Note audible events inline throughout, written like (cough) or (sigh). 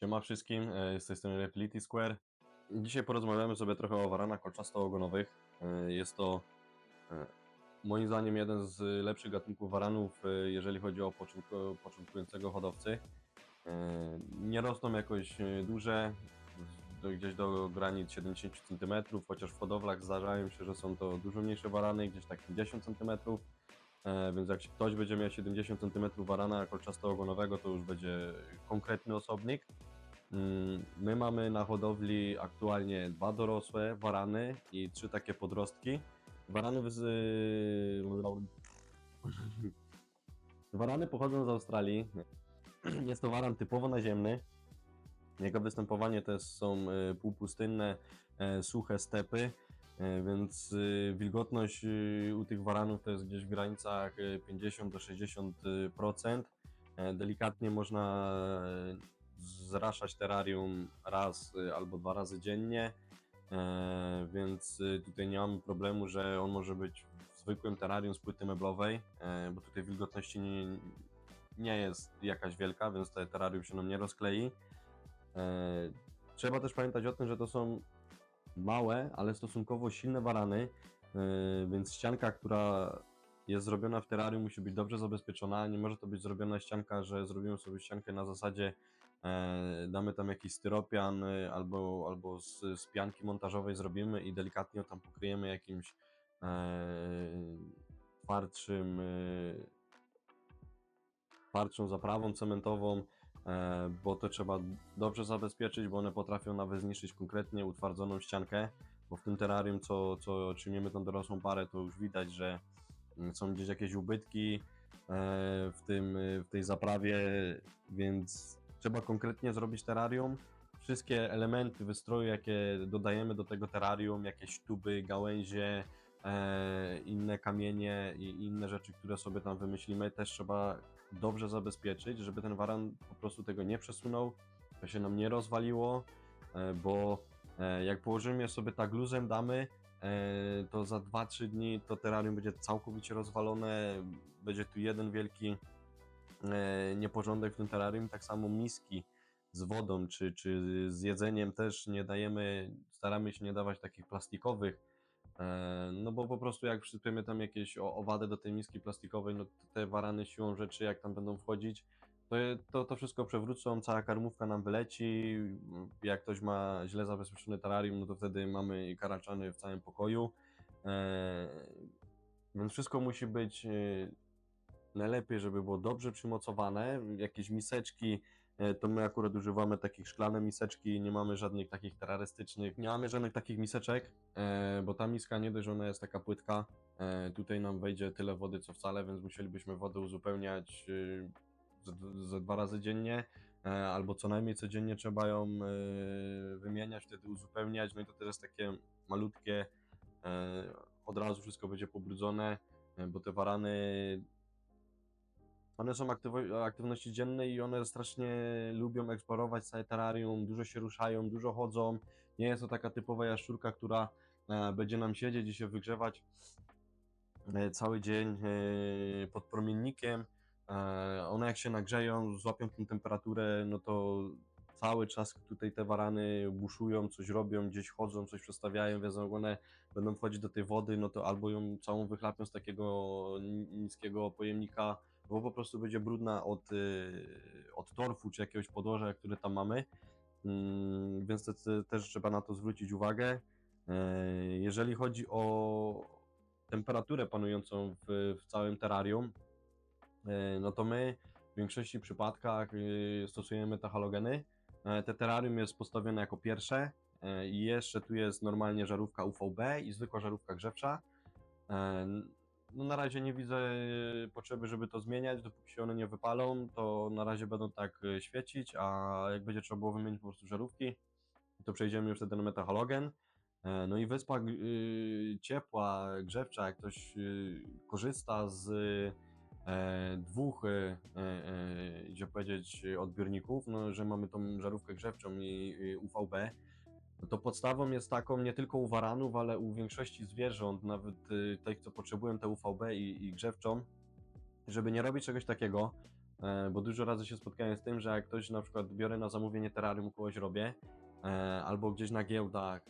Siema wszystkim, z tej strony Square. Dzisiaj porozmawiamy sobie trochę o waranach kolczasto-ogonowych. E, Jest to e, moim zdaniem jeden z lepszych gatunków waranów, e, jeżeli chodzi o początku- początkującego hodowcy. Nie rosną jakoś duże, gdzieś do granic 70 cm, chociaż w hodowlach zdarzają się, że są to dużo mniejsze warany, gdzieś tak 50 cm. Więc jak ktoś będzie miał 70 cm warana kolczasto-ogonowego, to już będzie konkretny osobnik. Mm, My mamy na hodowli aktualnie dwa dorosłe warany i trzy takie podrostki. Warany z... Warany pochodzą z Australii. (clears throat) Jest to waran typowo naziemny. Jego występowanie jest- są e, półpustynne, e, suche stepy, e, więc wilgotność u tych waranów to jest gdzieś w granicach e, 50 do 60%. E, Delikatnie można zraszać terrarium raz y, albo dwa razy dziennie, e, więc y, tutaj nie mamy problemu, że on może być w zwykłym terrarium z płyty meblowej, e, bo tutaj wilgotności nie, nie jest jakaś wielka, więc te terrarium się nam nie rozklei. E, Trzeba też pamiętać o tym, że to są małe, ale stosunkowo silne warany, więc ścianka, która jest zrobiona w terrarium musi być dobrze zabezpieczona. Nie może to być zrobiona ścianka, że zrobimy sobie ściankę na zasadzie damy tam jakiś styropian e, albo, albo z, z pianki montażowej zrobimy i delikatnie tam pokryjemy jakimś e, twardszym, e, twardszą zaprawą cementową, e, bo to trzeba dobrze zabezpieczyć, bo one potrafią nawet zniszczyć konkretnie utwardzoną ściankę, bo w tym terrarium, co, co czyniemy tą dorosłą parę, to już widać, że mm, są gdzieś jakieś ubytki e, w, tym, w tej zaprawie, więc trzeba konkretnie zrobić terrarium. Wszystkie elementy wystroju, jakie dodajemy do tego terrarium, jakieś tuby, gałęzie, e, inne kamienie i inne rzeczy, które sobie tam wymyślimy, też trzeba dobrze zabezpieczyć, żeby ten waran po prostu tego nie przesunął, to się nam nie rozwaliło, e, bo e, jak położymy je sobie tak luzem damy, e, to za 2-3 dni to terrarium będzie całkowicie rozwalone, będzie tu jeden wielki nieporządek w tym terrarium, tak samo miski z wodą czy, czy z jedzeniem też nie dajemy, staramy się nie dawać takich plastikowych, e, no bo po prostu jak przysypiemy tam jakieś owady do tej miski plastikowej, no te warany siłą rzeczy jak tam będą wchodzić, to, to, to wszystko przewrócą, cała karmówka nam wyleci, jak ktoś ma źle zabezpieczone terrarium, no to wtedy mamy karaczany w całym pokoju, e, więc wszystko musi być e, najlepiej, żeby było dobrze przymocowane. Jakieś miseczki, e, to my akurat używamy takich szklane miseczki, nie mamy żadnych takich terrorystycznych, nie mamy żadnych takich miseczek, e, bo ta miska nie dość, że ona jest taka płytka, e, tutaj nam wejdzie tyle wody co wcale, więc musielibyśmy wodę uzupełniać ze, dwa razy dziennie, albo co najmniej codziennie trzeba ją wymieniać, wtedy uzupełniać, no i to też jest takie malutkie, od razu wszystko będzie pobrudzone, bo te warany one są aktywo- aktywności dziennej i one strasznie lubią eksplorować całe terrarium, dużo się ruszają, dużo chodzą. Nie jest to taka typowa jaszczurka, która e, będzie nam siedzieć i się wygrzewać e, cały dzień e, pod promiennikiem. E, one jak się nagrzeją, złapią tę temperaturę, no to cały czas tutaj te warany buszują, coś robią, gdzieś chodzą, coś przestawiają, więc jak one będą wchodzić do tej wody, no to albo ją całą wychlapią z takiego ni- niskiego pojemnika, bo po prostu będzie brudna od, y, od torfu czy jakiegoś podłoża, które tam mamy. Mm, Więc te, te, też trzeba na to zwrócić uwagę. E, Jeżeli chodzi o temperaturę panującą w, w całym terrarium, e, no to my w większości przypadkach y, stosujemy te halogeny. E, Te terrarium jest postawione jako pierwsze i jeszcze tu jest normalnie żarówka UVB i zwykła żarówka grzewcza. No na razie nie widzę e, potrzeby, żeby to zmieniać, dopóki się one nie wypalą, to na razie będą tak e, świecić, a jak będzie trzeba było wymienić po prostu żarówki, to przejdziemy już wtedy na metahalogen. E, No i wyspa ciepła, grzewcza, jak ktoś korzysta z dwóch, gdzie powiedzieć, odbiorników, no, że mamy tą żarówkę grzewczą i UVB, to podstawą jest taką nie tylko u waranów, ale u większości zwierząt, nawet y, tych, co potrzebują te UVB i, i grzewczą, żeby nie robić czegoś takiego, e, bo dużo razy się spotkałem z tym, że jak ktoś na przykład biorę na zamówienie terrarium, kogoś robię, e, albo gdzieś na giełdach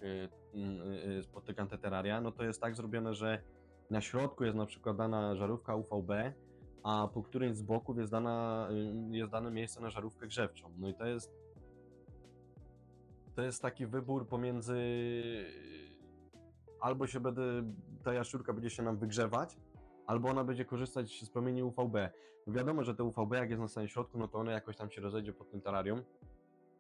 mm, e, spotykam te terraria, no to jest tak zrobione, że na środku jest na przykład dana żarówka UVB, a po którymś z boków jest, dana, y, jest dane miejsce na żarówkę grzewczą. No i to jest to jest taki wybór pomiędzy albo się będę, ta jaszczurka będzie się nam wygrzewać, albo ona będzie korzystać z promieni UVB. Wiadomo, że te UVB jak jest na samym środku, no to one jakoś tam się rozejdzie pod tym terrarium,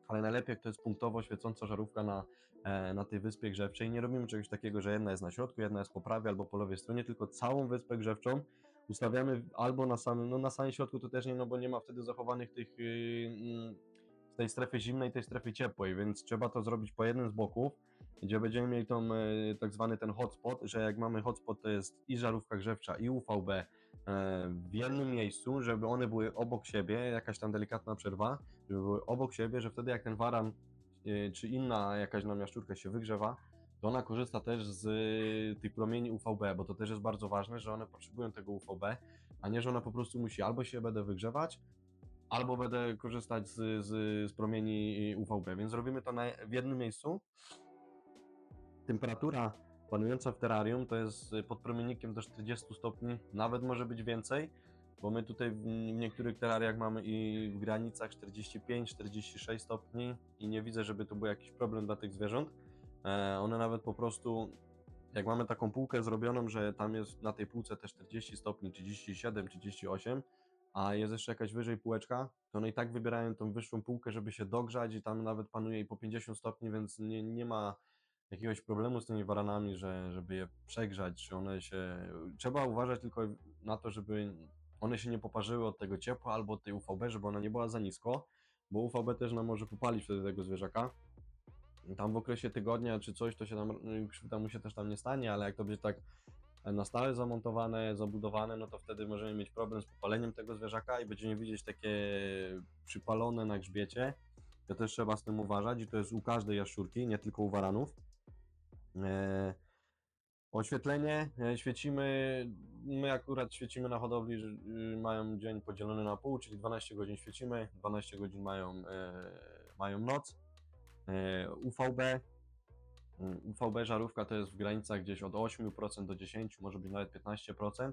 ale najlepiej jak to jest punktowo świecąca żarówka na, e, na tej wyspie grzewczej. Nie robimy czegoś takiego, że jedna jest na środku, jedna jest po prawej albo po lewej stronie, tylko całą wyspę grzewczą ustawiamy albo na samym, no na samym środku to też nie, no bo nie ma wtedy zachowanych tych yy, mm, tej strefy zimnej, tej strefy ciepłej, więc trzeba to zrobić po jednym z boków, gdzie będziemy mieli tą e, tak zwany ten hotspot, że jak mamy hotspot to jest i żarówka grzewcza i UVB e, w jednym miejscu, żeby one były obok siebie, jakaś tam delikatna przerwa, żeby były obok siebie, że wtedy jak ten waran e, czy inna jakaś nam jaszczurka się wygrzewa, to ona korzysta też z tych promieni UVB, bo to też jest bardzo ważne, że one potrzebują tego UVB, a nie, że ona po prostu musi albo się będę wygrzewać, albo będę korzystać z, z, z promieni UVB, więc robimy to na, w jednym miejscu. Temperatura panująca w terrarium to jest pod promiennikiem do 40 stopni, nawet może być więcej, bo my tutaj w niektórych terrariach mamy i w granicach 45-46 stopni i nie widzę, żeby to był jakiś problem dla tych zwierząt. E, one nawet po prostu, jak mamy taką półkę zrobioną, że tam jest na tej półce te 40 stopni, 37, 38, a jest jeszcze jakaś wyżej półeczka, to one i tak wybierają tą wyższą półkę, żeby się dogrzać i tam nawet panuje i po 50 stopni, więc nie, nie ma jakiegoś problemu z tymi waranami, że, żeby je przegrzać, czy one się... Trzeba uważać tylko na to, żeby one się nie poparzyły od tego ciepła albo od tej UVB, żeby ona nie była za nisko, bo UVB też nam może popalić wtedy tego zwierzaka. Tam w okresie tygodnia czy coś, to się tam, krzywda mu się też tam nie stanie, ale jak to będzie tak na stałe zamontowane, zabudowane, no to wtedy możemy mieć problem z popaleniem tego zwierzaka i będziemy widzieć takie przypalone na grzbiecie. To też trzeba z tym uważać i to jest u każdej jaszczurki, nie tylko u waranów. E, oświetlenie, e, świecimy, my akurat świecimy na hodowli, że y, mają dzień podzielony na pół, czyli 12 godzin świecimy, 12 godzin mają, e, mają noc. UVB. UVB żarówka to jest w granicach gdzieś od 8% do 10%, może być nawet 15%.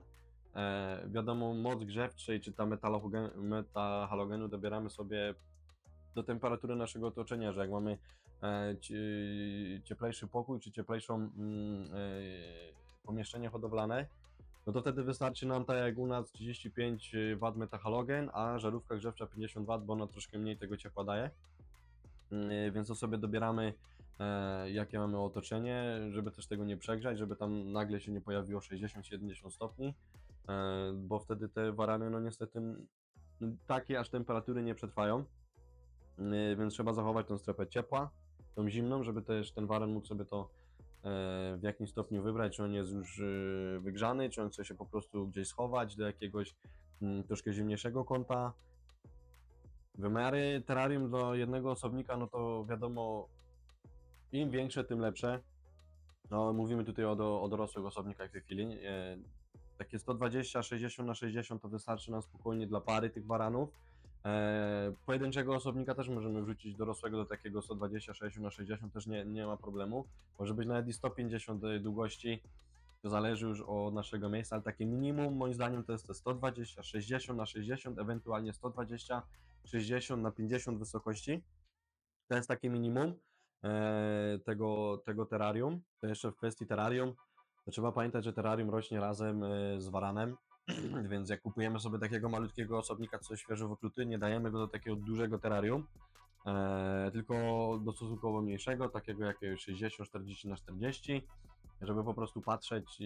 E, wiadomo, moc grzewczej czy ta metahalogenu dobieramy sobie do temperatury naszego otoczenia, że jak mamy e, cieplejszy pokój czy cieplejszą mm, pomieszczenie hodowlane, no to wtedy wystarczy nam tak jak u nas 35 W metahalogen, a żarówka grzewcza 50 W, bo ona troszkę mniej tego ciepła daje. Y, więc to sobie dobieramy e, jakie mamy otoczenie, żeby też tego nie przegrzać, żeby tam nagle się nie pojawiło 60-70 stopni, e, bo wtedy te warany no niestety takie aż temperatury nie przetrwają, y, więc trzeba zachować tą strefę ciepła, tą zimną, żeby też ten waren mógł sobie to e, w jakimś stopniu wybrać, czy on jest już wygrzany, czy on chce się po prostu gdzieś schować do jakiegoś troszkę zimniejszego kąta, Wymiary terrarium do jednego osobnika, no to wiadomo, im większe, tym lepsze. No, mówimy tutaj o, do, o dorosłych osobnikach w tej chwili. E, takie 120, 60 na 60 to wystarczy nam spokojnie dla pary tych baranów. E, pojedynczego osobnika też możemy wrzucić dorosłego do takiego 120, 60 na 60 też nie, nie ma problemu. Może być nawet i 150 długości, to zależy już od naszego miejsca, ale takie minimum moim zdaniem to jest te 120, 60 na 60, ewentualnie 120, 60 na 50 wysokości. To jest takie minimum e, tego, tego terrarium. To jeszcze w kwestii terrarium, to trzeba pamiętać, że terrarium rośnie razem e, z waranem, (clears throat) więc jak kupujemy sobie takiego malutkiego osobnika, co świeżo wykluty, nie dajemy go do takiego dużego terrarium, e, tylko do stosunkowo mniejszego, takiego jakiegoś 60, 40 na 40 żeby po prostu patrzeć,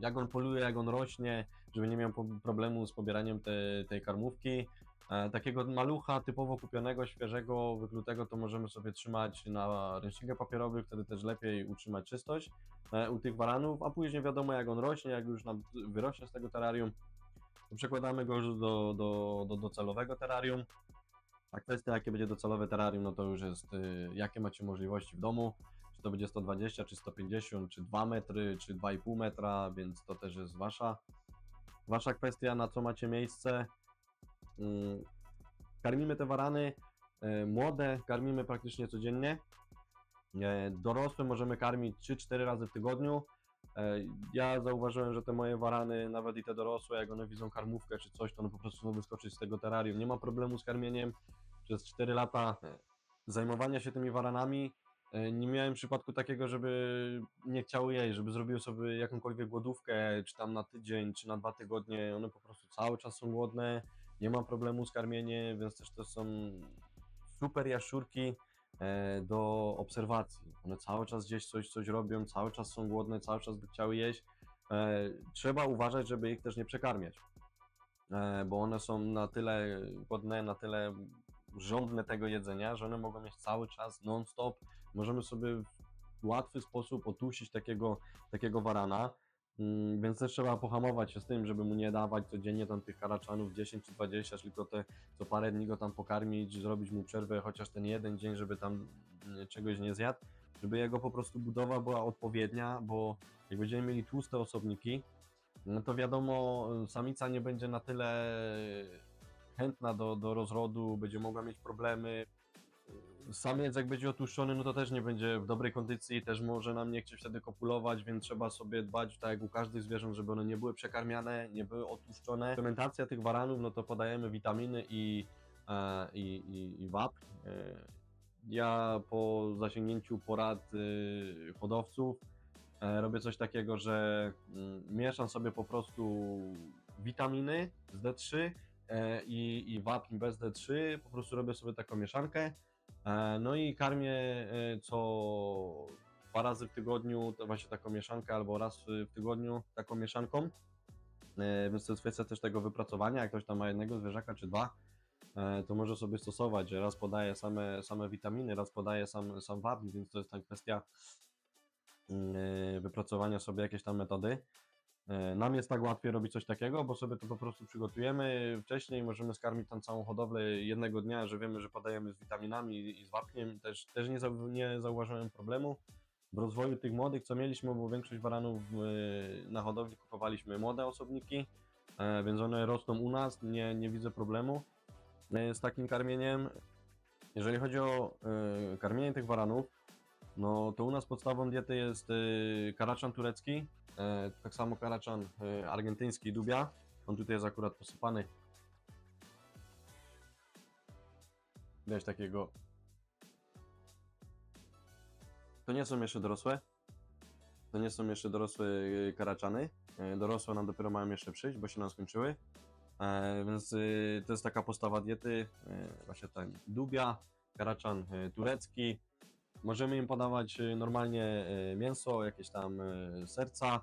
jak on poluje, jak on rośnie, żeby nie miał problemu z pobieraniem te, tej karmówki. E, takiego malucha typowo kupionego, świeżego, wyklutego to możemy sobie trzymać na ręcznikach papierowych, wtedy też lepiej utrzymać czystość e, u tych baranów, a później wiadomo jak on rośnie, jak już nam wyrośnie z tego terrarium, to przekładamy go już do, do, do docelowego terrarium. A kwestia jakie będzie docelowe terrarium, no to już jest y, jakie macie możliwości w domu, czy to będzie 120, czy 150, czy 2 metry, czy 2,5 metra, więc to też jest wasza, wasza kwestia, na co macie miejsce. Mm, Karmimy te warany e, młode, karmimy praktycznie codziennie. E, Dorosłe możemy karmić 3-4 razy w tygodniu. E, Ja zauważyłem, że te moje warany, nawet i te dorosłe, jak one widzą karmówkę czy coś, to one po prostu chcą wyskoczyć z tego terrarium. Nie ma problemu z karmieniem. Przez 4 lata zajmowania się tymi waranami nie miałem przypadku takiego, żeby nie chciały jeść, żeby zrobiły sobie jakąkolwiek głodówkę, czy tam na tydzień, czy na dwa tygodnie. One po prostu cały czas są głodne, nie ma problemu z karmieniem, więc też to są super jaszczurki e, do obserwacji. One cały czas gdzieś coś, coś robią, cały czas są głodne, cały czas by chciały jeść. E, Trzeba uważać, żeby ich też nie przekarmiać, e, bo one są na tyle głodne, na tyle żądne tego jedzenia, że one mogą mieć cały czas non-stop. Możemy sobie w łatwy sposób otusić takiego, takiego warana. Mm, Więc też trzeba pohamować się z tym, żeby mu nie dawać codziennie tam tych karaczanów 10 czy 20, tylko te co parę dni go tam pokarmić, zrobić mu przerwę chociaż ten jeden dzień, żeby tam mm, czegoś nie zjadł, żeby jego po prostu budowa była odpowiednia, bo jak będziemy mieli tłuste osobniki, no to wiadomo, samica nie będzie na tyle chętna do, do rozrodu, będzie mogła mieć problemy. Samiec jak będzie otłuszczony, no to też nie będzie w dobrej kondycji, też może nam nie chcieć wtedy kopulować, więc trzeba sobie dbać, tak jak u każdych zwierząt, żeby one nie były przekarmiane, nie były otłuszczone. Suplementacja tych waranów, no to podajemy witaminy i, e, i, i, i wapń. E, Ja po zasięgnięciu porad y, hodowców e, robię coś takiego, że mm, mieszam sobie po prostu witaminy z D3 e, i, i wapń bez D3, po prostu robię sobie taką mieszankę. E, No i karmię e, co dwa razy w tygodniu, właśnie taką mieszankę, albo raz w tygodniu taką mieszanką. E, Więc to jest kwestia też tego wypracowania. Jak ktoś tam ma jednego zwierzaka czy dwa, to może sobie stosować, że raz podaje same, same witaminy, raz podaje sam, sam wapń, więc to jest tam kwestia mm, wypracowania sobie jakiejś tam metody. E, Nam jest tak łatwiej robić coś takiego, bo sobie to po prostu przygotujemy wcześniej, możemy skarmić tam całą hodowlę jednego dnia, że wiemy, że podajemy z witaminami i z wapniem. Też, też nie, nie zauważyłem problemu. W rozwoju tych młodych, co mieliśmy, bo większość baranów e, na hodowli kupowaliśmy młode osobniki, e, więc one rosną u nas, nie, nie widzę problemu z takim karmieniem. Jeżeli chodzi o karmienie tych baranów, no to u nas podstawą diety jest karaczan turecki, tak samo karaczan e, argentyński dubia. On tutaj jest akurat posypany. Widać takiego. To nie są jeszcze dorosłe. To nie są jeszcze dorosłe e, karaczany. E, Dorosłe nam dopiero mają jeszcze przyjść, bo się nam skończyły. E, Więc e, to jest taka postawa diety. e, Właśnie ten dubia, karaczan e, turecki. Możemy im podawać e, normalnie e, mięso, jakieś tam e, serca,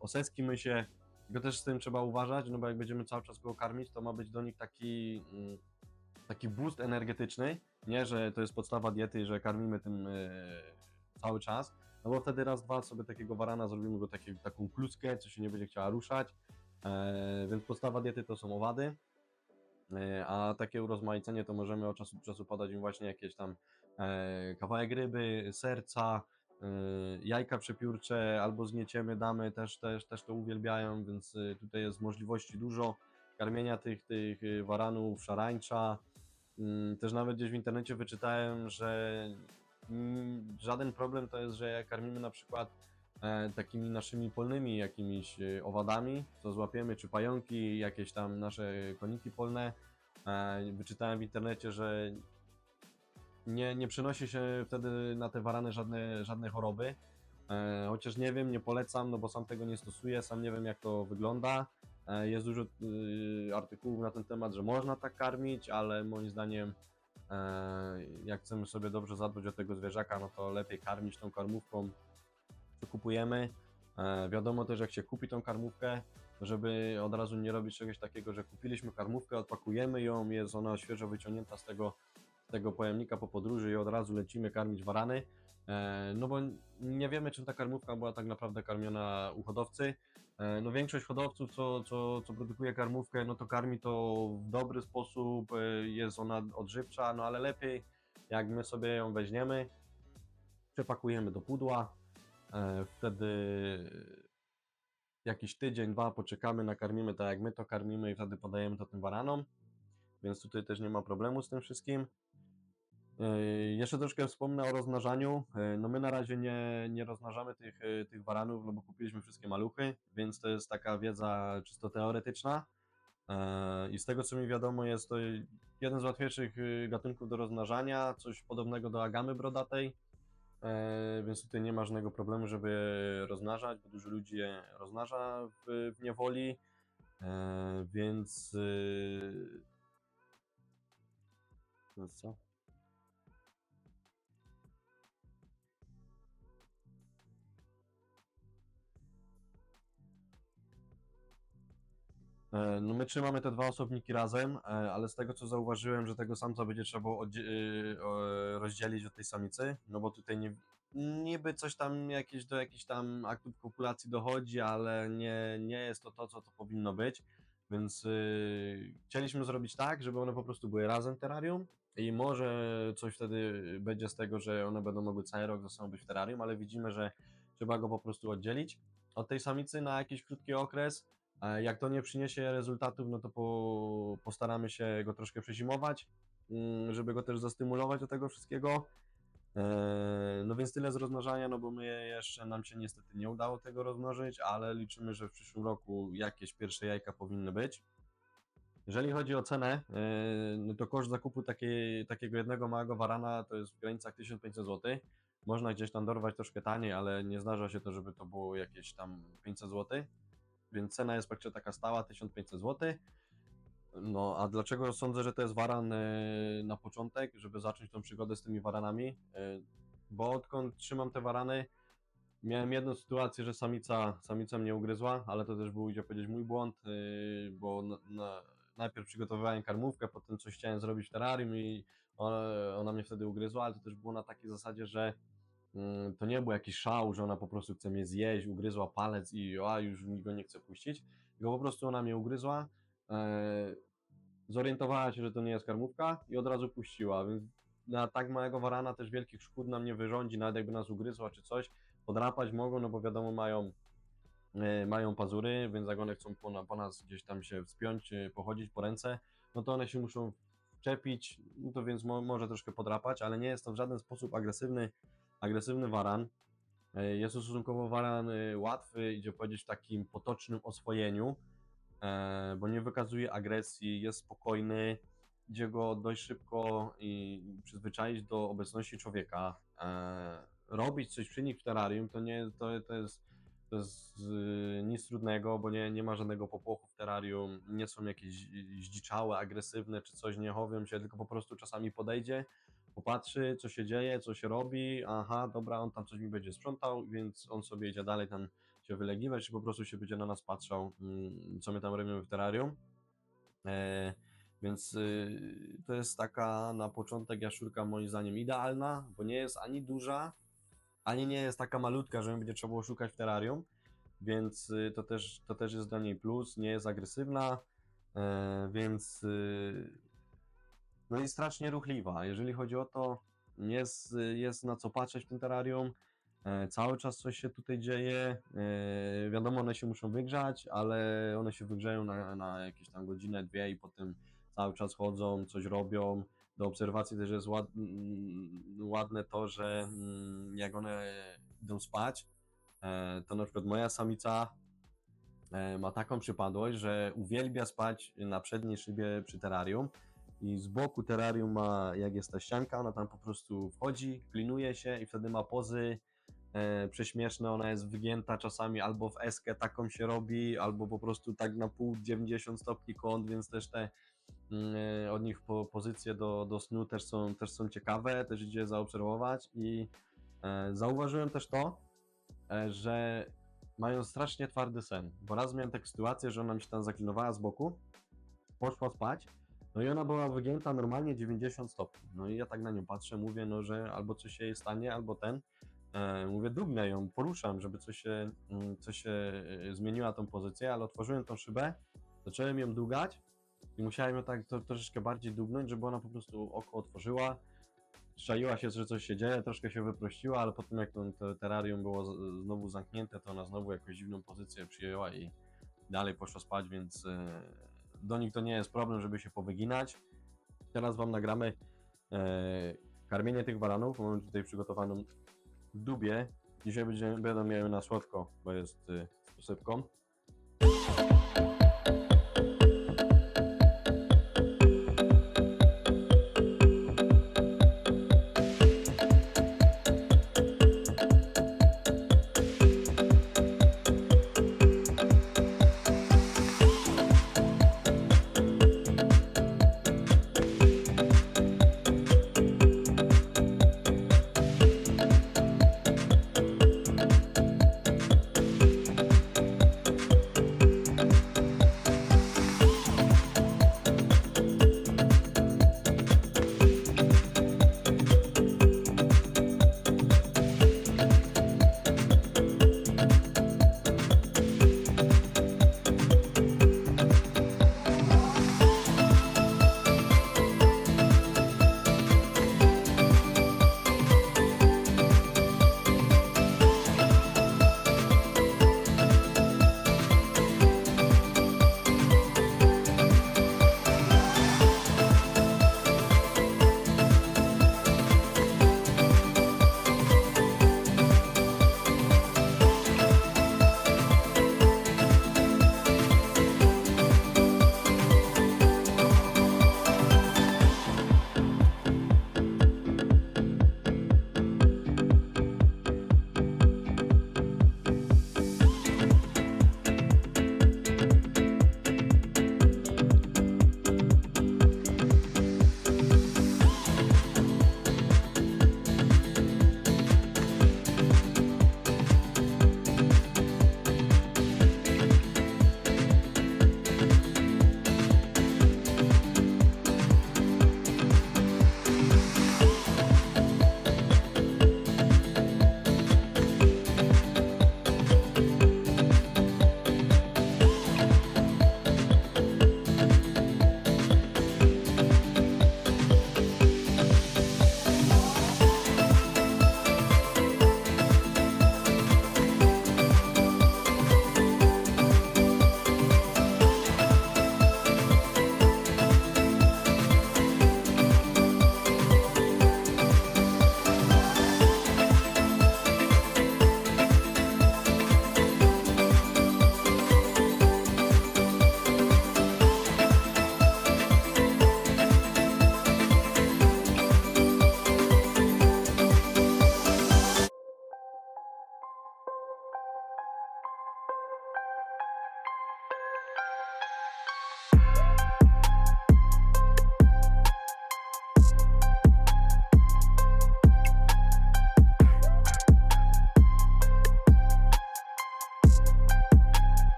oseski mysie. Tylko też z tym trzeba uważać, no bo jak będziemy cały czas go karmić, to ma być do nich taki, mm, taki boost energetyczny. Nie, że to jest podstawa diety, że karmimy tym cały czas. No bo wtedy raz, dwa sobie takiego warana zrobimy go taką kluskę, co się nie będzie chciała ruszać. E, więc podstawa diety to są owady. E, A takie urozmaicenie to możemy od czasu do czasu podać im właśnie jakieś tam kawałek ryby, serca, e, jajka przepiórcze albo zgnieciemy damy, też, też, też to uwielbiają, więc e, tutaj jest możliwości dużo karmienia tych, tych e, waranów, szarańcza. Mm, Też nawet gdzieś w internecie wyczytałem, że żaden problem to jest, że jak karmimy na przykład e, takimi naszymi polnymi jakimiś e, owadami, co złapiemy, czy pająki, jakieś tam nasze koniki polne. E, wyczytałem w internecie, że nie, nie przynosi się wtedy na te warany żadne, żadne choroby. E, chociaż nie wiem, nie polecam, no bo sam tego nie stosuję, sam nie wiem jak to wygląda. E, jest dużo y, artykułów na ten temat, że można tak karmić, ale moim zdaniem e, jak chcemy sobie dobrze zadbać o tego zwierzaka, no to lepiej karmić tą karmówką, co kupujemy. E, wiadomo też, jak się kupi tą karmówkę, żeby od razu nie robić czegoś takiego, że kupiliśmy karmówkę, odpakujemy ją, jest ona świeżo wyciągnięta z tego, tego pojemnika po podróży i od razu lecimy karmić warany. E, No bo nie wiemy, czym ta karmówka była tak naprawdę karmiona u hodowcy. E, No większość hodowców, co, co, co produkuje karmówkę, no to karmi to w dobry sposób, e, jest ona odżywcza, no ale lepiej jak my sobie ją weźmiemy, przepakujemy do pudła, wtedy jakiś tydzień, dwa poczekamy, nakarmimy tak jak my to karmimy i wtedy podajemy to tym baranom, więc tutaj też nie ma problemu z tym wszystkim. Yy, Jeszcze troszkę wspomnę o rozmnażaniu. Yy, No my na razie nie, nie rozmnażamy tych, yy, tych baranów, no bo kupiliśmy wszystkie maluchy, więc to jest taka wiedza czysto teoretyczna. I z tego co mi wiadomo jest to jeden z łatwiejszych gatunków do rozmnażania, coś podobnego do agamy brodatej, więc tutaj nie ma żadnego problemu, żeby rozmnażać, bo dużo ludzi je rozmnaża w, w niewoli, więc... Więc co? No my trzymamy te dwa osobniki razem, e, ale z tego co zauważyłem, że tego samca będzie trzeba było y, rozdzielić od tej samicy, no bo tutaj nie, niby coś tam jakieś do jakichś tam aktów kopulacji dochodzi, ale nie, nie jest to to, co to powinno być, więc y, chcieliśmy zrobić tak, żeby one po prostu były razem w terrarium i może coś wtedy będzie z tego, że one będą mogły cały rok ze sobą być w terrarium, ale widzimy, że trzeba go po prostu oddzielić od tej samicy na jakiś krótki okres, Jak to nie przyniesie rezultatów, no to po, postaramy się go troszkę przezimować, mm, żeby go też zastymulować do tego wszystkiego. Eee, No więc tyle z rozmnażania, no bo my jeszcze nam się niestety nie udało tego rozmnożyć, ale liczymy, że w przyszłym roku jakieś pierwsze jajka powinny być. Jeżeli chodzi o cenę, eee, no to koszt zakupu takiej, takiego jednego małego warana to jest w granicach 1500 zł. Można gdzieś tam dorwać troszkę taniej, ale nie zdarza się to, żeby to było jakieś tam 500 zł więc cena jest praktycznie taka stała, 1500 zł. No, a dlaczego sądzę, że to jest waran e, na początek, żeby zacząć tą przygodę z tymi waranami? E, Bo odkąd trzymam te warany, miałem jedną sytuację, że samica, samica mnie ugryzła, ale to też był, idzie powiedzieć, mój błąd, e, bo na, na, najpierw przygotowywałem karmówkę, potem coś chciałem zrobić w terrarium i ona, ona mnie wtedy ugryzła, ale to też było na takiej zasadzie, że to nie był jakiś szał, że ona po prostu chce mnie zjeść, ugryzła palec i a już mi go nie chce puścić, tylko po prostu ona mnie ugryzła, e, zorientowała się, że to nie jest karmówka i od razu puściła, więc na tak małego warana też wielkich szkód nam nie wyrządzi, nawet jakby nas ugryzła czy coś, podrapać mogą, no bo wiadomo mają e, mają pazury, więc jak one chcą po, po nas gdzieś tam się wspiąć, pochodzić po ręce, no to one się muszą wczepić, no to więc mo, może troszkę podrapać, ale nie jest to w żaden sposób agresywny agresywny waran. E, Jest to stosunkowo waran e, łatwy, idzie powiedzieć w takim potocznym oswojeniu, e, bo nie wykazuje agresji, jest spokojny, idzie go dość szybko i przyzwyczaić do obecności człowieka. Robić coś przy nich w terrarium to nie to, to jest to jest nic trudnego, bo nie, nie ma żadnego popłochu w terrarium, nie są jakieś zdziczałe, agresywne czy coś, nie chowią się, tylko po prostu czasami podejdzie, popatrzy, co się dzieje, co się robi, aha, dobra, on tam coś mi będzie sprzątał, więc on sobie idzie dalej tam się wylegiwać, czy po prostu się będzie na nas patrzał, mm, co my tam robimy w terrarium. E, więc y, to jest taka na początek jaszczurka moim zdaniem idealna, bo nie jest ani duża, ani nie jest taka malutka, że będzie trzeba było szukać w terrarium, więc y, to też, to też jest dla niej plus, nie jest agresywna, e, więc y, no i strasznie ruchliwa. Jeżeli chodzi o to, jest, jest na co patrzeć w tym terrarium. E, Cały czas coś się tutaj dzieje. E, Wiadomo, one się muszą wygrzać, ale one się wygrzeją na, na jakieś tam godzinę, dwie i potem cały czas chodzą, coś robią. Do obserwacji też jest ład, mm, ładne to, że mm, jak one idą spać, e, to na przykład moja samica ma taką przypadłość, że uwielbia spać na przedniej szybie przy terrarium i z boku terrarium ma, jak jest ta ścianka, ona tam po prostu wchodzi, klinuje się i wtedy ma pozy e, prześmieszne, ona jest wygięta czasami albo w eskę taką się robi, albo po prostu tak na pół 90 stopni kąt, więc też te mm, e, od nich po, pozycje do, do snu też są, też są ciekawe, też idzie zaobserwować i e, zauważyłem też to, e, że mają strasznie twardy sen, bo raz miałem taką sytuację, że ona mi się tam zaklinowała z boku, poszła spać, no i ona była wygięta normalnie 90 stopni. No i ja tak na nią patrzę, mówię, no że albo coś się jej stanie, albo ten. E, mówię, dugnę ją, poruszam, żeby coś się, mm, coś się e, zmieniła tą pozycję, ale otworzyłem tą szybę, zacząłem ją dugać i musiałem ją tak to, troszeczkę bardziej dugnąć, żeby ona po prostu oko otworzyła. czaiła się, że coś się dzieje, troszkę się wyprościła, ale potem jak to, to terrarium było znowu zamknięte, to ona znowu jakąś dziwną pozycję przyjęła i dalej poszła spać, więc e, do nich to nie jest problem, żeby się powyginać. Teraz Wam nagramy e, karmienie tych baranów. Mamy tutaj przygotowaną dubię. Dzisiaj będzie, będą miały na słodko, bo jest e, z posypką.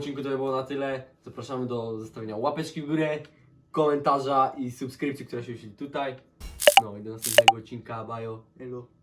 Odcinku to by było na tyle. Zapraszamy do zostawienia łapeczki w górę, komentarza i subskrypcji, która się wyświetli tutaj. No i do następnego odcinka. Bajo. Elo.